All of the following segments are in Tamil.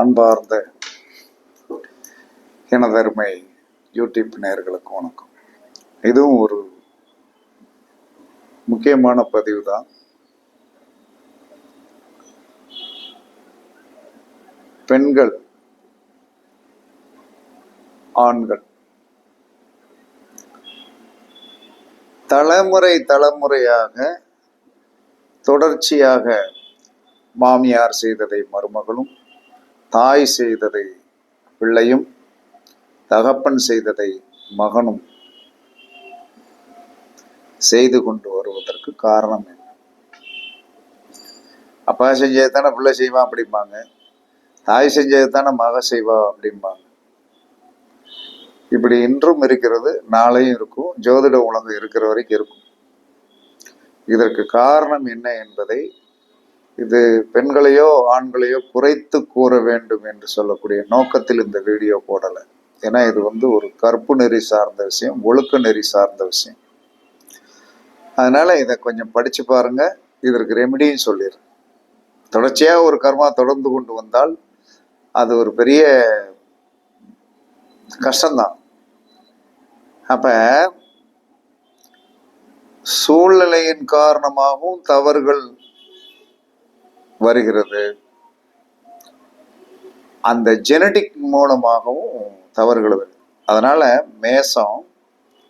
அன்பார்ந்த எனதருமை யூடியூப் நேயர்களுக்கு வணக்கம். இதுவும் ஒரு முக்கியமான பதிவு தான் பெண்கள் ஆண்கள். தலைமுறை தலைமுறையாக தொடர்ச்சியாக மாமியார் செய்ததை மருமகளும் தாய் செய்ததை பிள்ளையும் தகப்பன் செய்ததை மகனும் செய்து கொண்டு வருவதற்கு காரணம் என்ன? அப்பா செஞ்சது தானே பிள்ளை செய்வான் அப்படிம்பாங்க. தாய் செஞ்சது தானே மக செய்வா அப்படிம்பாங்க. இப்படி இன்றும் இருக்கிறது நாளையும் இருக்கும் ஜோதிட உலகம் இருக்கிற வரைக்கும் இருக்கும். இதற்கு காரணம் என்ன என்பதை இது பெண்களையோ ஆண்களையோ குறைத்து கூற வேண்டும் என்று சொல்லக்கூடிய நோக்கத்தில் இந்த வீடியோ போடலை. ஏன்னா இது வந்து ஒரு கற்பு நெறி சார்ந்த விஷயம் ஒழுக்க நெறி சார்ந்த விஷயம். அதனால் இதை கொஞ்சம் படித்து பாருங்க. இதற்கு ரெமிடியும் சொல்லிடுறேன் தொடர்ச்சியாக ஒரு கர்மா தொடர்ந்து கொண்டு வந்தால் அது ஒரு பெரிய கஷ்டம்தான். அப்போ சூழ்நிலையின் காரணமாகவும் தவறுகள் வருகிறது. அந்த ஜெனடிக் மூலமாகவும் தவறுகள் வருது. அதனால மேசம்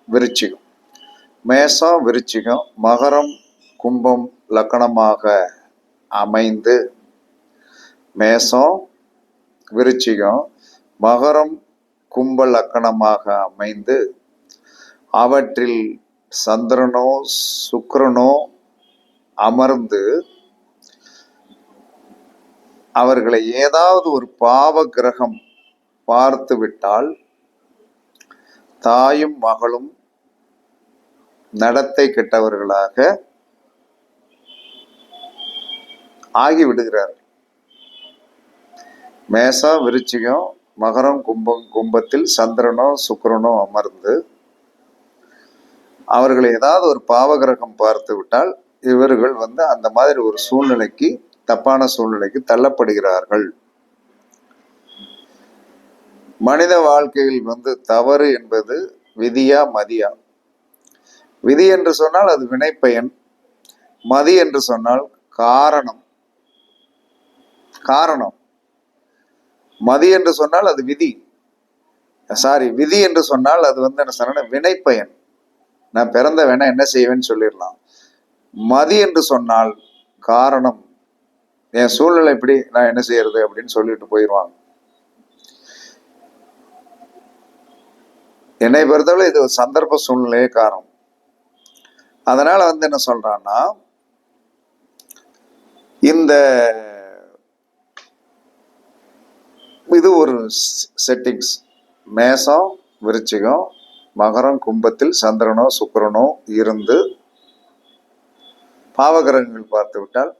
விருச்சிகம். மேசம் விருச்சிகம் மகரம் கும்பம் லக்கணமாக அமைந்து மேசம் விருச்சிகம் மகரம் கும்ப லக்கணமாக அமைந்து அவற்றில் சந்திரனோ சுக்கரனோ அமர்ந்து அவர்களை ஏதாவது ஒரு பாவ கிரகம் பார்த்து விட்டால் தாயும் மகளும் நடத்தை கெட்டவர்களாக ஆகிவிடுகிறார் மேசா விருச்சிகம் மகரம் கும்பம் கும்பத்தில் சந்திரனோ சுக்கரனோ அமர்ந்து அவர்களை ஏதாவது ஒரு பாவகிரகம் பார்த்து விட்டால் இவர்கள் வந்து அந்த மாதிரி ஒரு சூழ்நிலைக்கு தப்பான சூழ்நிலைக்கு தள்ளப்படுகிறார்கள். மனித வாழ்க்கையில் வந்து தவறு என்பது விதியா மதியா? விதி என்று சொன்னால் அது வினைப்பயன். மதி என்று சொன்னால் காரணம். காரணம். மதி என்று சொன்னால் அது விதி. சாரி விதி என்று சொன்னால் அது வந்து என்ன சொன்ன வினைப்பயன். நான் பிறந்த வேணா என்ன செய்வேன்னு சொல்லிடலாம். மதி என்று சொன்னால் காரணம். என் சூழ்நிலை இப்படி நான் என்ன செய்யறது அப்படின்னு சொல்லிட்டு போயிடுவாங்க. என்னை பொறுத்தவரை இது ஒரு சந்தர்ப்ப சூழ்நிலையே காரணம். அதனால வந்து என்ன சொல்றான்னா இந்த இது ஒரு செட்டிங்ஸ் மேசம் விருச்சிகம் மகரம் கும்பத்தில் சந்திரனோ சுக்கரனோ இருந்து பாவகிரகங்கள் பார்த்து விட்டால்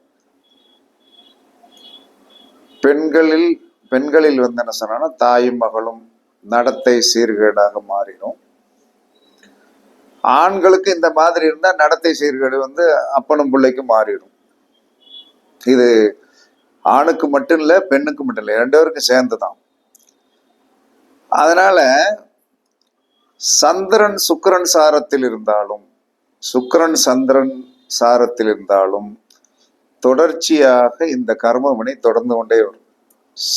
பெண்களில் பெண்களில் வந்து என்ன சொன்னா தாயும் மகளும் நடத்தை சீர்கேடாக மாறிடும். ஆண்களுக்கு இந்த மாதிரி இருந்தால் நடத்தை சீர்கேடு வந்து அப்பனும் பிள்ளைக்கும் மாறிடும். இது ஆணுக்கு மட்டும் இல்லை பெண்ணுக்கு மட்டும் இல்லை ரெண்டு பேருக்கும் சேர்ந்து தான் அதனால சந்திரன் சுக்கிரன் சாரத்தில் இருந்தாலும் சுக்கரன் சந்திரன் சாரத்தில் இருந்தாலும் தொடர்ச்சியாக இந்த கர்மவினை தொடர்ந்து கொண்டே வரும்.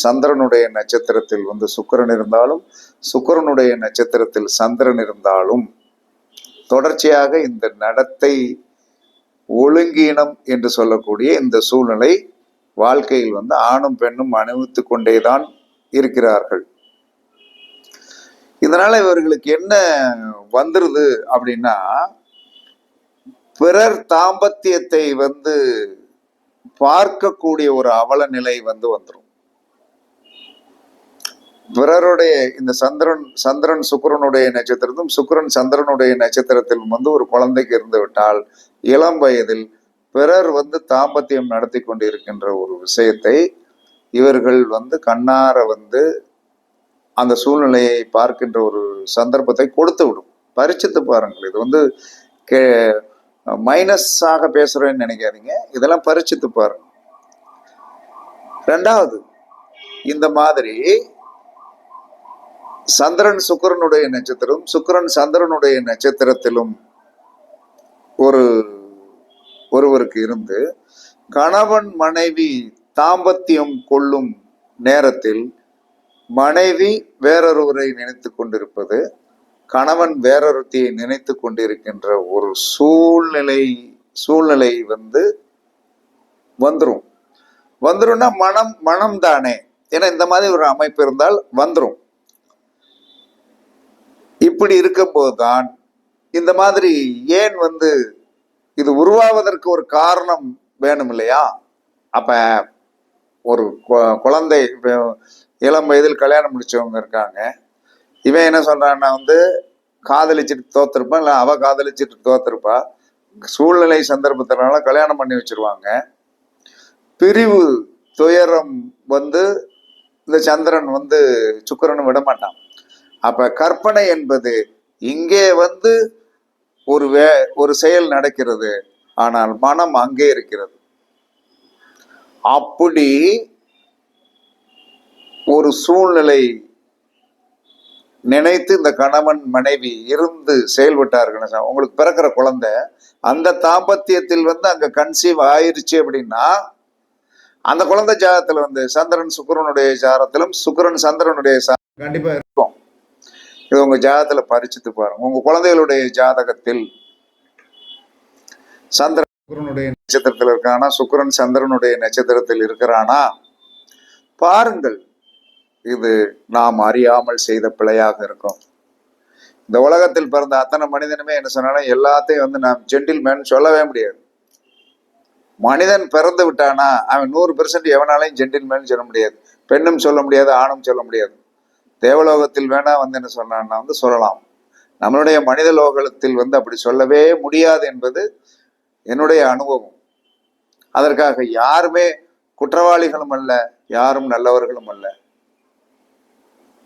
சந்திரனுடைய நட்சத்திரத்தில் வந்து சுக்கிரன் இருந்தாலும் சுக்கிரனுடைய நட்சத்திரத்தில் சந்திரன் இருந்தாலும் தொடர்ச்சியாக இந்த நடத்தை ஒழுங்கீனம் என்று சொல்லக்கூடிய இந்த சூழ்நிலை வாழ்க்கையில் வந்து ஆணும் பெண்ணும் அனுபவித்து கொண்டேதான் இருக்கிறார்கள். இதனால இவர்களுக்கு என்ன வந்துருது அப்படின்னா பிறர் தாம்பத்தியத்தை வந்து பார்க்கக்கூடிய ஒரு அவல நிலை வந்து வந்துடும் பிறருடைய இந்த சந்திரன் சந்திரன் சுக்கரனுடைய நட்சத்திரத்தும் சுக்கிரன் சந்திரனுடைய நட்சத்திரத்தில் வந்து ஒரு குழந்தைக்கு இருந்து விட்டால் இளம் வயதில் பிறர் வந்து தாம்பத்தியம் நடத்தி கொண்டிருக்கின்ற ஒரு விஷயத்தை இவர்கள் வந்து கண்ணார வந்து அந்த சூழ்நிலையை பார்க்கின்ற ஒரு சந்தர்ப்பத்தை கொடுத்து விடும். பரிச்சித்து பாருங்கள். இது வந்து கே மைனஸாக பேசுறேன்னு நினைக்காதீங்க. இதெல்லாம் பரிச்சித்து பாருங்க. ரெண்டாவது இந்த மாதிரி சந்திரன் சுக்கிரனுடைய நட்சத்திரம் சுக்கிரன் சந்திரனுடைய நட்சத்திரத்திலும் ஒரு ஒருவருக்கு இருந்து கணவன் மனைவி தாம்பத்தியம் கொள்ளும் நேரத்தில் மனைவி வேறொருவரை நினைத்து கொண்டிருப்பது கணவன் வேறொருத்தியை நினைத்து கொண்டிருக்கின்ற ஒரு சூழ்நிலை சூழ்நிலை வந்து வந்துரும். வந்துடும்னா மனம் மனம் தானே ஏன்னா இந்த மாதிரி ஒரு அமைப்பு இருந்தால் வந்துடும் இப்படி இருக்கும்போது தான் இந்த மாதிரி ஏன் வந்து இது உருவாவதற்கு ஒரு காரணம் வேணும் இல்லையா? அப்ப ஒரு குழந்தை இளம் வயதில் கல்யாணம் முடிச்சவங்க இருக்காங்க. இவன் என்ன சொல்றான்னா வந்து காதலிச்சுட்டு தோத்திருப்பான் இல்லை அவ காதலிச்சுட்டு தோத்திருப்பா. சூழ்நிலை சந்தர்ப்பத்தினால கல்யாணம் பண்ணி வச்சிருவாங்க. பிரிவு துயரம் வந்து இந்த சந்திரன் வந்து சுக்கிரன் விட மாட்டான் அப்ப கற்பனை என்பது இங்கே வந்து ஒரு வே ஒரு செயல் நடக்கிறது. ஆனால் மனம் அங்கே இருக்கிறது. அப்படி ஒரு சூழ்நிலை நினைத்து இந்த கணவன் மனைவி இருந்து செயல்பட்டார்கள். உங்களுக்கு பிறக்கிற குழந்தை அந்த தாம்பத்தியத்தில் வந்து அங்க கன்சீவ் ஆயிருச்சு அப்படின்னா அந்த குழந்தை ஜாதகத்துல வந்து சந்திரன் சுக்கிரனுடைய ஜாதகத்திலும் சுக்கிரன் சந்திரனுடைய கண்டிப்பா. இருக்கும். இது உங்க ஜாதகத்துல பரிச்சுத்து பாருங்க. உங்க குழந்தைகளுடைய ஜாதகத்தில் சந்திரன் சுக்கிரனுடைய நட்சத்திரத்தில் இருக்கானா சுக்கிரன் சந்திரனுடைய நட்சத்திரத்தில் இருக்கிறானா பாருங்கள். இது நாம் அறியாமல் செய்த பிழையாக இருக்கும். இந்த உலகத்தில் பிறந்த அத்தனை மனிதனுமே என்ன சொன்னாலும் எல்லாத்தையும் வந்து நாம் ஜென்டில்மேன் சொல்லவே முடியாது. மனிதன் பிறந்து விட்டானா அவன் நூறு பெர்சன்ட் எவனாலையும் ஜென்டில்மேன் சொல்ல முடியாது. பெண்ணும் சொல்ல முடியாது ஆணும் சொல்ல முடியாது. தேவலோகத்தில் வேணா வந்து என்ன சொன்னான்னா வந்து சொல்லலாம். நம்மளுடைய மனித லோகத்தில் வந்து அப்படி சொல்லவே முடியாது என்பது என்னுடைய அனுபவம். அதற்காக யாருமே குற்றவாளிகளும் அல்ல யாரும் நல்லவர்களும் அல்ல.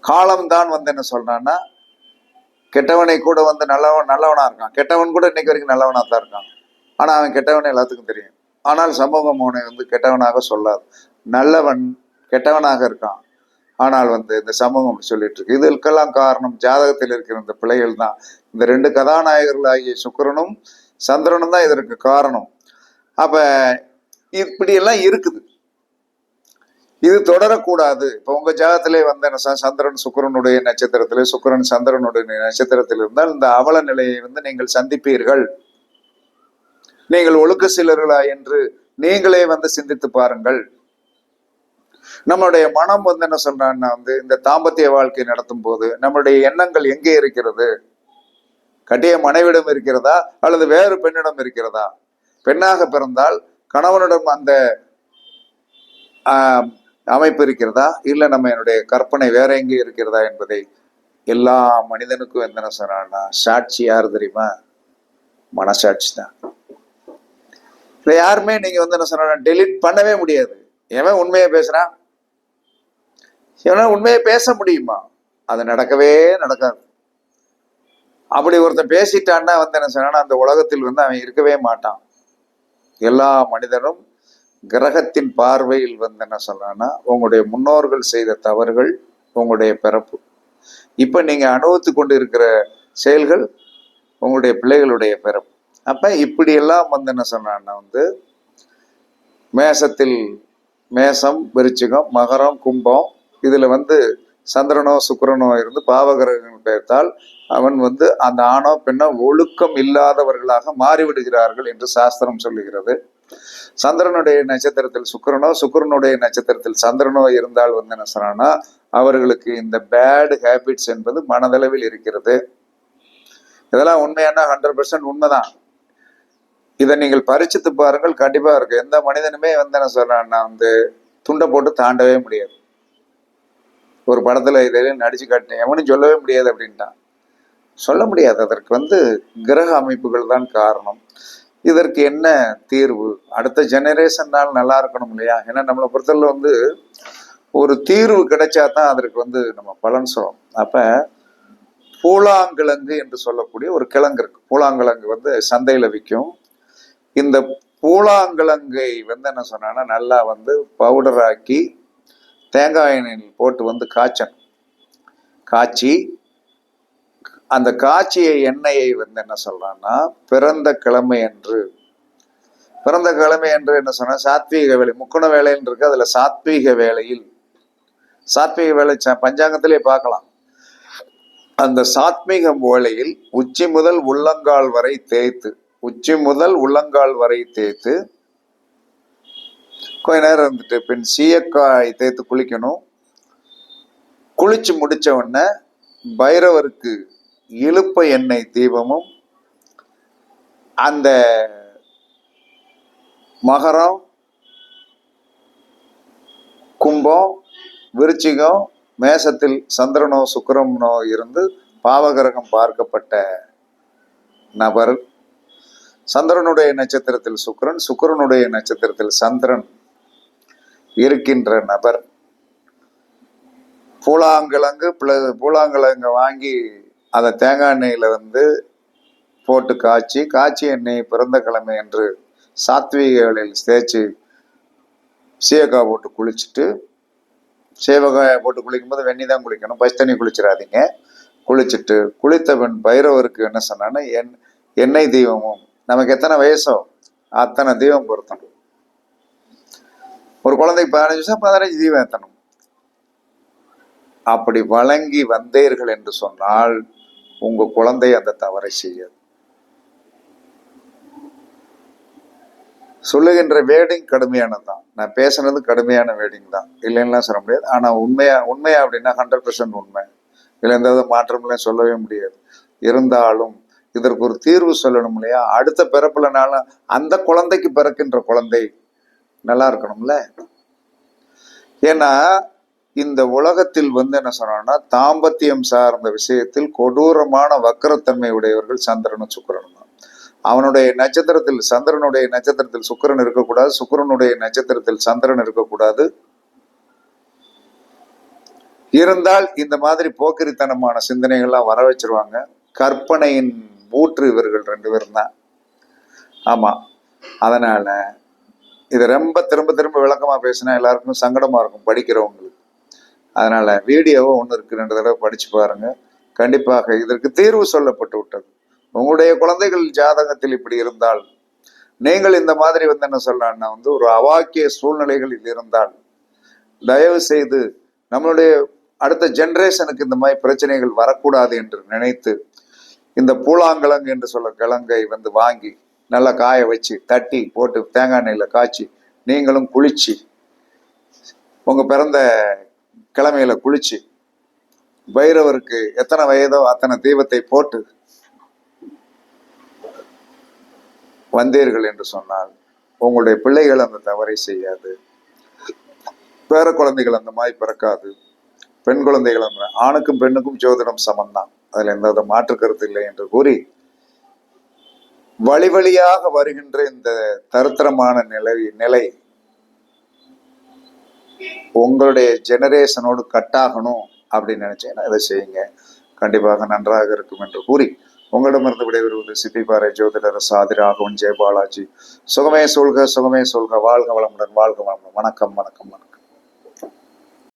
காலம்தான் வந்து என்ன சொல்றான்னா கெட்டவனை கூட வந்து நல்லவன் நல்லவனா இருக்கான். கெட்டவன் கூட இன்னைக்கு வரைக்கும் நல்லவனா தான் இருக்கான். ஆனா அவன் கெட்டவன் எல்லாத்துக்கும் தெரியும். ஆனால் சமூகம் அவனை வந்து கெட்டவனாக சொல்லாது. நல்லவன் கெட்டவனாக இருக்கான். ஆனால் வந்து இந்த சமூகம் சொல்லிட்டு இருக்கு. இதற்கெல்லாம் காரணம் ஜாதகத்தில் இருக்கிற இந்த பிள்ளைகள் தான். இந்த ரெண்டு கதாநாயகர்கள் ஆகிய சுக்கிரனும் சந்திரனும் தான் இதற்கு காரணம். அப்ப இப்படி எல்லாம் இருக்குது. இது தொடரக்கூடாது. இப்போ உங்க ஜாதத்திலே வந்த ச- சந்திரன் சுக்கிரனுடைய நட்சத்திரத்திலே சுக்கிரன் சந்திரனுடைய நட்சத்திரத்தில் இருந்தால் இந்த அவல நிலையை வந்து நீங்கள் சந்திப்பீர்கள். நீங்கள் ஒழுக்க சிலர்களா என்று நீங்களே வந்து சிந்தித்து பாருங்கள். நம்மளுடைய மனம் வந்து என்ன சொல்றான்னா வந்து இந்த தாம்பத்திய வாழ்க்கை நடத்தும் போது நம்மளுடைய எண்ணங்கள் எங்கே இருக்கிறது? கட்டிய மனைவிடம் இருக்கிறதா? அல்லது வேறு பெண்ணிடம் இருக்கிறதா? பெண்ணாக பிறந்தால் கணவனிடம் அந்த ஆஹ், அமைப்பு இருக்கிறதா? இல்ல நம்ம என்னுடைய கற்பனை வேற எங்கே இருக்கிறதா என்பதை எல்லா மனிதனுக்கும் என்ன சொன்னான்னா சாட்சி யார் தெரியுமா? மனசாட்சி தான் இதை யாருமே நீங்க வந்து என்ன சொன்னா டெலிட் பண்ணவே முடியாது. எவன் உண்மையை பேசுறான்? எவனா உண்மையை பேச முடியுமா? அது நடக்கவே நடக்காது. அப்படி ஒருத்தன் பேசிட்டான்னா வந்து என்ன சொன்னா அந்த உலகத்தில் வந்து அவன் இருக்கவே மாட்டான். எல்லா மனிதனும் கிரகத்தின் பார்வையில் வந்து என்ன சொல்லலாம்னா உங்களுடைய முன்னோர்கள் செய்த தவறுகள் உங்களுடைய பிறப்பு. இப்போ நீங்கள் அனுபவித்து கொண்டு இருக்கிற செயல்கள் உங்களுடைய பிள்ளைகளுடைய பிறப்பு. அப்போ இப்படியெல்லாம் வந்து என்ன சொன்னான்னா வந்து மேசத்தில் மேசம் விருச்சிகம் மகரம் கும்பம் இதில் வந்து சந்திரனோ சுக்கரனோ இருந்து பாவகிரகங்கள் பெயர்த்தால் அவன் வந்து அந்த ஆணோ பெண்ணோ ஒழுக்கம் இல்லாதவர்களாக மாறிவிடுகிறார்கள் என்று சாஸ்திரம் சொல்லுகிறது. சந்திரனுடைய நட்சத்திரத்தில் சுக்கிரனோ சுக்கிரனுடைய நட்சத்திரத்தில் சந்திரனோ இருந்தால் வந்து என்ன சொன்னா அவர்களுக்கு இந்த பேடு ஹேபிட்ஸ் என்பது மனதளவில் இருக்கிறது. இதெல்லாம் உண்மையான ஹண்ட்ரட் பர்சன்ட் உண்மைதான். இதை நீங்கள் பரிச்சித்து பாருங்கள் கண்டிப்பா இருக்கு எந்த மனிதனுமே வந்து என்ன சொல்கிறான்னா வந்து துண்டை போட்டு தாண்டவே முடியாது. ஒரு படத்துல இதில் நடிச்சு காட்டினேன் எவனும் சொல்லவே முடியாது அப்படின்ட்டான். சொல்ல முடியாது. அதற்கு வந்து கிரக அமைப்புகள் தான் காரணம். இதற்கு என்ன தீர்வு? அடுத்த ஜெனரேஷன்னால் நல்லா இருக்கணும் இல்லையா? ஏன்னா நம்மளை பொறுத்தவரை வந்து ஒரு தீர்வு கிடைச்சா தான் அதற்கு வந்து நம்ம பலன் சொல்லும் அப்போ பூலாங்கிழங்கு என்று சொல்லக்கூடிய ஒரு கிழங்கு இருக்கு. பூலாங்கிழங்கு வந்து சந்தையில் விற்கும் இந்த பூலாங்கிழங்கை வந்து என்ன சொன்னான்னா நல்லா வந்து பவுடர் ஆக்கி தேங்காய் எண்ணெயில் போட்டு வந்து காய்ச்சணும். காய்ச்சி அந்த காட்சியை எண்ணெயை வந்து என்ன சொல்றான்னா பிறந்த கிழமை என்று பிறந்த கிழமை என்று என்ன சொன்னா சாத்வீக வேலை முக்குண வேலைன்னு இருக்கு அதுல சாத்வீக வேலையில். சாத்வீக வேலை பஞ்சாங்கத்திலே பார்க்கலாம். அந்த சாத்மீக வேலையில் உச்சி முதல் உள்ளங்கால் வரை தேய்த்து உச்சி முதல் உள்ளங்கால் வரை தேய்த்து கொஞ்ச நேரம் இருந்துட்டு பின் சீயக்காய் தேய்த்து குளிக்கணும். குளிச்சு முடிச்ச உடனே பைரவருக்கு இழுப்ப எண்ணெய் தீபமும் அந்த மகரம் கும்பம் விருச்சிகம் மேசத்தில் சந்திரனோ சுக்கரனோ இருந்து பாவகிரகம் பார்க்கப்பட்ட நபர். சந்திரனுடைய நட்சத்திரத்தில் சுக்கிரன் சுக்கரனுடைய நட்சத்திரத்தில் சந்திரன் இருக்கின்ற நபர். பூலாங்கிழங்கு பிள பூலாங்கிழங்கு வாங்கி அதை தேங்காய் எண்ணெயில் வந்து போட்டு காய்ச்சி காய்ச்சி எண்ணெய் பிறந்த கிழமை என்று சாத்வீகளில் தேய்ச்சி சீயக்காய் போட்டு குளிச்சுட்டு சீவகாயை போட்டு குளிக்கும்போது வெந்நி தான் குளிக்கணும். பச்சை தண்ணி குளிச்சிடாதீங்க. குளிச்சுட்டு குளித்த பின் பைரவருக்கு என்ன சொன்னான்னா என் எண்ணெய் தீபமும் நமக்கு எத்தனை வயசோ அத்தனை தீபம் பொருத்தணும். ஒரு குழந்தைக்கு பதினஞ்சு வருஷம் பதினஞ்சு தீபம் ஏற்றணும் அப்படி வழங்கி வந்தீர்கள் என்று சொன்னால் உங்க குழந்தை அந்த தவறை செய்யாது. சொல்லுகின்ற வேடிங் கடுமையானது தான். நான் பேசுனது கடுமையான வேடிங் தான். இல்லைன்னா சொல்ல முடியாது. ஆனா உண்மையா உண்மையா அப்படின்னா ஹண்ட்ரட் பர்சன்ட் உண்மை. இல்லை எந்த வித மாற்றம்லாம் சொல்லவே முடியாது. இருந்தாலும் இதற்கு ஒரு தீர்வு சொல்லணும் இல்லையா? அடுத்த பிறப்புலனாலும் அந்த குழந்தைக்கு பிறக்கின்ற குழந்தை நல்லா இருக்கணும்ல? ஏன்னா இந்த உலகத்தில் வந்து என்ன சொன்னோம்னா தாம்பத்தியம் சார்ந்த விஷயத்தில் கொடூரமான வக்கரத்தன்மை உடையவர்கள் சந்திரனும் சுக்கிரனும் தான். அவனுடைய நட்சத்திரத்தில் சந்திரனுடைய நட்சத்திரத்தில் சுக்கிரன் இருக்கக்கூடாது சுக்கிரனுடைய நட்சத்திரத்தில் சந்திரன் இருக்கக்கூடாது. இருந்தால் இந்த மாதிரி போக்கிரித்தனமான சிந்தனைகள்லாம் வர வச்சிருவாங்க. கற்பனையின் ஊற்று இவர்கள் ரெண்டு பேரும் தான். ஆமா. அதனால இதை ரொம்ப திரும்ப திரும்ப விளக்கமா பேசினா எல்லாருக்கும் சங்கடமா இருக்கும் படிக்கிறவங்களுக்கு. அதனால் வீடியோவை ஒன்று இருக்கு ரெண்டு தடவை படித்து பாருங்கள் கண்டிப்பாக இதற்கு தீர்வு சொல்லப்பட்டு விட்டது. உங்களுடைய குழந்தைகள் ஜாதகத்தில் இப்படி இருந்தால் நீங்கள் இந்த மாதிரி வந்து என்ன சொல்லலாம்னா வந்து ஒரு அவாக்கிய சூழ்நிலைகளில் இருந்தால் தயவு செய்து நம்மளுடைய அடுத்த ஜென்ரேஷனுக்கு இந்த மாதிரி பிரச்சனைகள் வரக்கூடாது என்று நினைத்து இந்த பூலாங்கிழங்கு என்று சொல்ல கிழங்கை வந்து வாங்கி நல்லா காய வச்சு தட்டி போட்டு தேங்காய் எண்ணெயில் காய்ச்சி நீங்களும் குளிச்சு உங்கள் பிறந்த கிழமையில குளிச்சு பைரவருக்கு எத்தனை வயதோ அத்தனை தீபத்தை போட்டு வந்தீர்கள் என்று சொன்னால் உங்களுடைய பிள்ளைகள் அந்த தவறை செய்யாது. பேர குழந்தைகள் அந்த மாதிரி பிறக்காது. பெண் குழந்தைகள் அந்த ஆணுக்கும் பெண்ணுக்கும் ஜோதிடம் சமந்தான் அதுல எந்த வித மாற்று கருத்து இல்லை என்று கூறி வழி வழியாக வருகின்ற இந்த தருத்திரமான நிலை நிலை உங்களுடைய ஜெனரேஷனோடு கட்டாகணும் அப்படின்னு நினைச்சீங்கன்னா இதை செய்யுங்க. கண்டிப்பாக நன்றாக இருக்கும் என்று கூறி உங்களிடமிருந்து விடைபெறுவது சித்திபாறை ஜோதிடர் சாதி ராகவன் ஜெயபாலாஜி. சுகமே சொல்க சுகமே சொல்க. வாழ்க வளமுடன் வாழ்க வளமுடன். வணக்கம் வணக்கம் வணக்கம்.